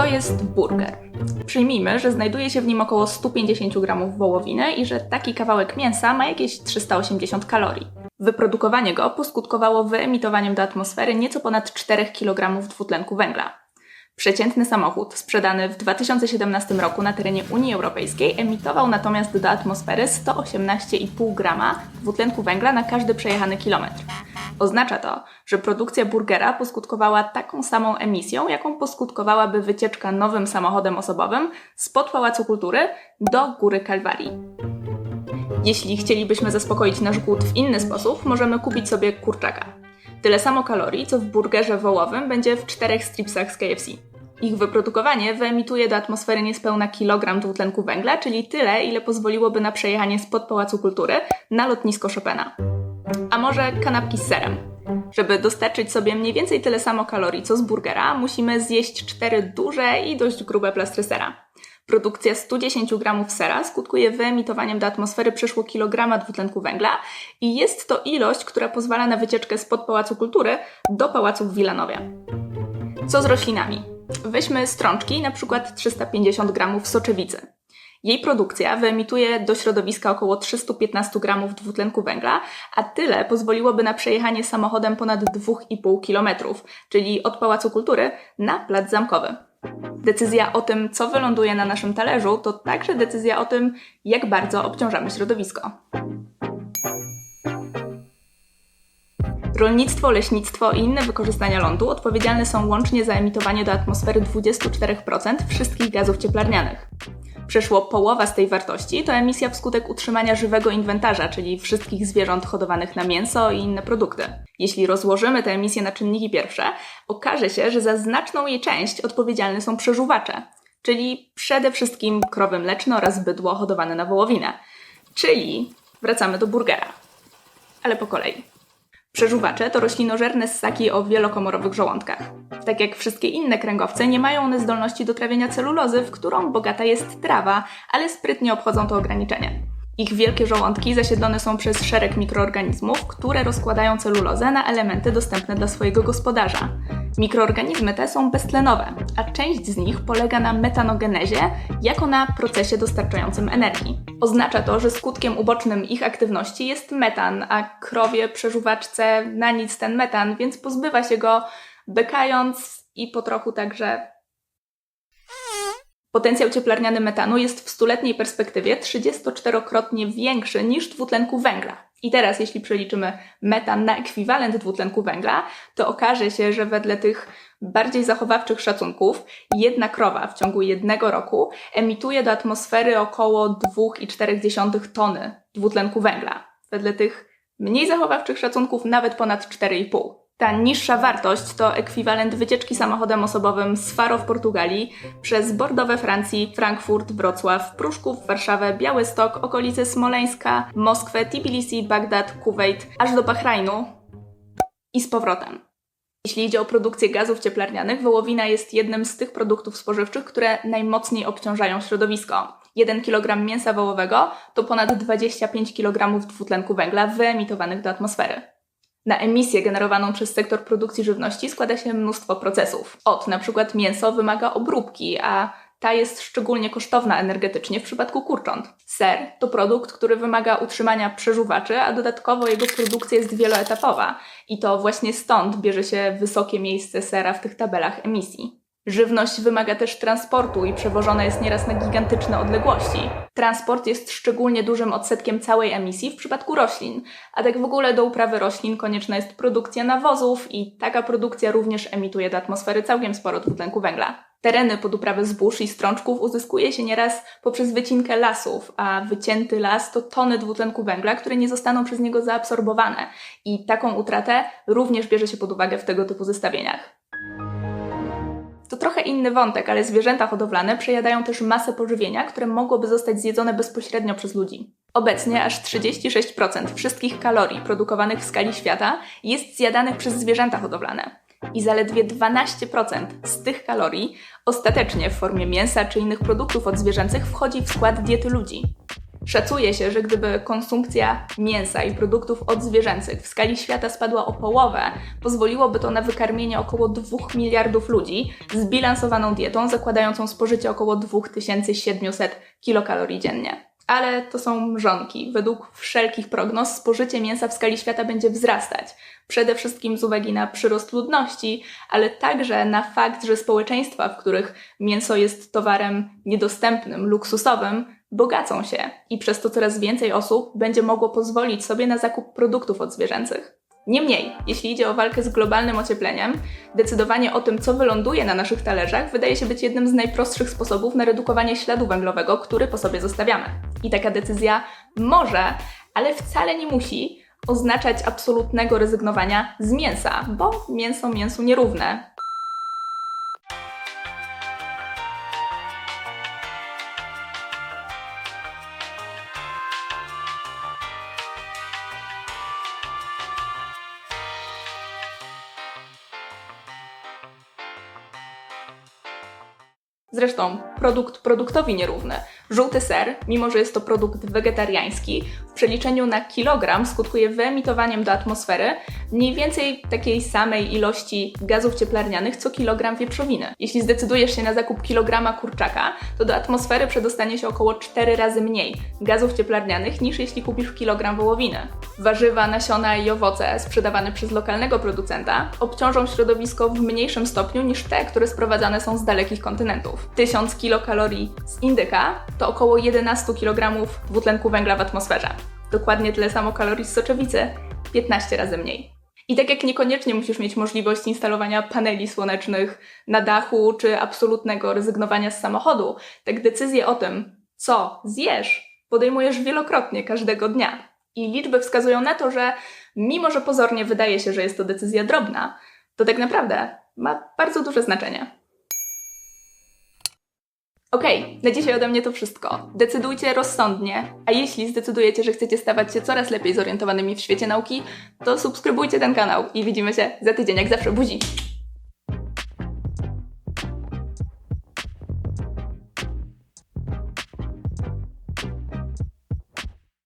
To jest burger. Przyjmijmy, że znajduje się w nim około 150 gramów wołowiny i że taki kawałek mięsa ma jakieś 380 kalorii. Wyprodukowanie go poskutkowało wyemitowaniem do atmosfery nieco ponad 4 kg dwutlenku węgla. Przeciętny samochód sprzedany w 2017 roku na terenie Unii Europejskiej emitował natomiast do atmosfery 118,5 grama dwutlenku węgla na każdy przejechany kilometr. Oznacza to, że produkcja burgera poskutkowała taką samą emisją, jaką poskutkowałaby wycieczka nowym samochodem osobowym spod Pałacu Kultury do Góry Kalwarii. Jeśli chcielibyśmy zaspokoić nasz głód w inny sposób, możemy kupić sobie kurczaka. Tyle samo kalorii, co w burgerze wołowym będzie w czterech stripsach z KFC. Ich wyprodukowanie wyemituje do atmosfery niespełna kilogram dwutlenku węgla, czyli tyle, ile pozwoliłoby na przejechanie spod Pałacu Kultury na lotnisko Chopina. A może kanapki z serem? Żeby dostarczyć sobie mniej więcej tyle samo kalorii co z burgera, musimy zjeść cztery duże i dość grube plastry sera. Produkcja 110 gramów sera skutkuje wyemitowaniem do atmosfery przeszło kilograma dwutlenku węgla i jest to ilość, która pozwala na wycieczkę spod Pałacu Kultury do Pałacu w Wilanowie. Co z roślinami? Weźmy strączki, na przykład 350 gramów soczewicy. Jej produkcja wyemituje do środowiska około 315 gramów dwutlenku węgla, a tyle pozwoliłoby na przejechanie samochodem ponad 2,5 km, czyli od Pałacu Kultury na Plac Zamkowy. Decyzja o tym, co wyląduje na naszym talerzu, to także decyzja o tym, jak bardzo obciążamy środowisko. Rolnictwo, leśnictwo i inne wykorzystania lądu odpowiedzialne są łącznie za emitowanie do atmosfery 24% wszystkich gazów cieplarnianych. Przeszło połowa z tej wartości to emisja wskutek utrzymania żywego inwentarza, czyli wszystkich zwierząt hodowanych na mięso i inne produkty. Jeśli rozłożymy te emisje na czynniki pierwsze, okaże się, że za znaczną jej część odpowiedzialne są przeżuwacze, czyli przede wszystkim krowy mleczne oraz bydło hodowane na wołowinę. Czyli wracamy do burgera. Ale po kolei. Przeżuwacze to roślinożerne ssaki o wielokomorowych żołądkach. Tak jak wszystkie inne kręgowce, nie mają one zdolności do trawienia celulozy, w którą bogata jest trawa, ale sprytnie obchodzą to ograniczenie. Ich wielkie żołądki zasiedlone są przez szereg mikroorganizmów, które rozkładają celulozę na elementy dostępne dla swojego gospodarza. Mikroorganizmy te są beztlenowe, a część z nich polega na metanogenezie, jako na procesie dostarczającym energii. Oznacza to, że skutkiem ubocznym ich aktywności jest metan, a krowie przeżuwaczce na nic ten metan, więc pozbywa się go, bekając i po trochu także Potencjał cieplarniany metanu jest w stuletniej perspektywie 34-krotnie większy niż dwutlenku węgla. I teraz, jeśli przeliczymy metan na ekwiwalent dwutlenku węgla, to okaże się, że wedle tych bardziej zachowawczych szacunków, jedna krowa w ciągu jednego roku emituje do atmosfery około 2,4 tony dwutlenku węgla. Wedle tych mniej zachowawczych szacunków nawet ponad 4,5. Ta niższa wartość to ekwiwalent wycieczki samochodem osobowym z Faro w Portugalii przez Bordeaux we Francji, Frankfurt, Wrocław, Pruszków, Warszawę, Białystok, okolice Smoleńska, Moskwę, Tbilisi, Bagdad, Kuwait, aż do Bahrajnu i z powrotem. Jeśli idzie o produkcję gazów cieplarnianych, wołowina jest jednym z tych produktów spożywczych, które najmocniej obciążają środowisko. 1 kg mięsa wołowego to ponad 25 kg dwutlenku węgla wyemitowanych do atmosfery. Na emisję generowaną przez sektor produkcji żywności składa się mnóstwo procesów. Od na przykład mięso wymaga obróbki, a ta jest szczególnie kosztowna energetycznie w przypadku kurcząt. Ser to produkt, który wymaga utrzymania przeżuwaczy, a dodatkowo jego produkcja jest wieloetapowa i to właśnie stąd bierze się wysokie miejsce sera w tych tabelach emisji. Żywność wymaga też transportu i przewożona jest nieraz na gigantyczne odległości. Transport jest szczególnie dużym odsetkiem całej emisji w przypadku roślin, a tak w ogóle do uprawy roślin konieczna jest produkcja nawozów i taka produkcja również emituje do atmosfery całkiem sporo dwutlenku węgla. Tereny pod uprawę zbóż i strączków uzyskuje się nieraz poprzez wycinkę lasów, a wycięty las to tony dwutlenku węgla, które nie zostaną przez niego zaabsorbowane i taką utratę również bierze się pod uwagę w tego typu zestawieniach. To trochę inny wątek, ale zwierzęta hodowlane przejadają też masę pożywienia, które mogłoby zostać zjedzone bezpośrednio przez ludzi. Obecnie aż 36% wszystkich kalorii produkowanych w skali świata jest zjadanych przez zwierzęta hodowlane. I zaledwie 12% z tych kalorii ostatecznie w formie mięsa czy innych produktów odzwierzęcych wchodzi w skład diety ludzi. Szacuje się, że gdyby konsumpcja mięsa i produktów odzwierzęcych w skali świata spadła o połowę, pozwoliłoby to na wykarmienie około 2 miliardów ludzi zbilansowaną dietą zakładającą spożycie około 2700 kilokalorii dziennie. Ale to są mrzonki. Według wszelkich prognoz spożycie mięsa w skali świata będzie wzrastać. Przede wszystkim z uwagi na przyrost ludności, ale także na fakt, że społeczeństwa, w których mięso jest towarem niedostępnym, luksusowym, bogacą się i przez to coraz więcej osób będzie mogło pozwolić sobie na zakup produktów odzwierzęcych. Niemniej, jeśli idzie o walkę z globalnym ociepleniem, decydowanie o tym, co wyląduje na naszych talerzach, wydaje się być jednym z najprostszych sposobów na redukowanie śladu węglowego, który po sobie zostawiamy. I taka decyzja może, ale wcale nie musi oznaczać absolutnego rezygnowania z mięsa, bo mięso mięsu nierówne. Zresztą produkt produktowi nierówny. Żółty ser, mimo że jest to produkt wegetariański, w przeliczeniu na kilogram skutkuje wyemitowaniem do atmosfery mniej więcej takiej samej ilości gazów cieplarnianych co kilogram wieprzowiny. Jeśli zdecydujesz się na zakup kilograma kurczaka, to do atmosfery przedostanie się około 4 razy mniej gazów cieplarnianych niż jeśli kupisz kilogram wołowiny. Warzywa, nasiona i owoce sprzedawane przez lokalnego producenta obciążą środowisko w mniejszym stopniu niż te, które sprowadzane są z dalekich kontynentów. 1000 kilokalorii z indyka to około 11 kg dwutlenku węgla w atmosferze. Dokładnie tyle samo kalorii z soczewicy, 15 razy mniej. I tak jak niekoniecznie musisz mieć możliwość instalowania paneli słonecznych na dachu czy absolutnego rezygnowania z samochodu, tak decyzję o tym, co zjesz, podejmujesz wielokrotnie każdego dnia. I liczby wskazują na to, że mimo że pozornie wydaje się, że jest to decyzja drobna, to tak naprawdę ma bardzo duże znaczenie. Okej, okay, na dzisiaj ode mnie to wszystko. Decydujcie rozsądnie, a jeśli zdecydujecie, że chcecie stawać się coraz lepiej zorientowanymi w świecie nauki, to subskrybujcie ten kanał i widzimy się za tydzień, jak zawsze buzi.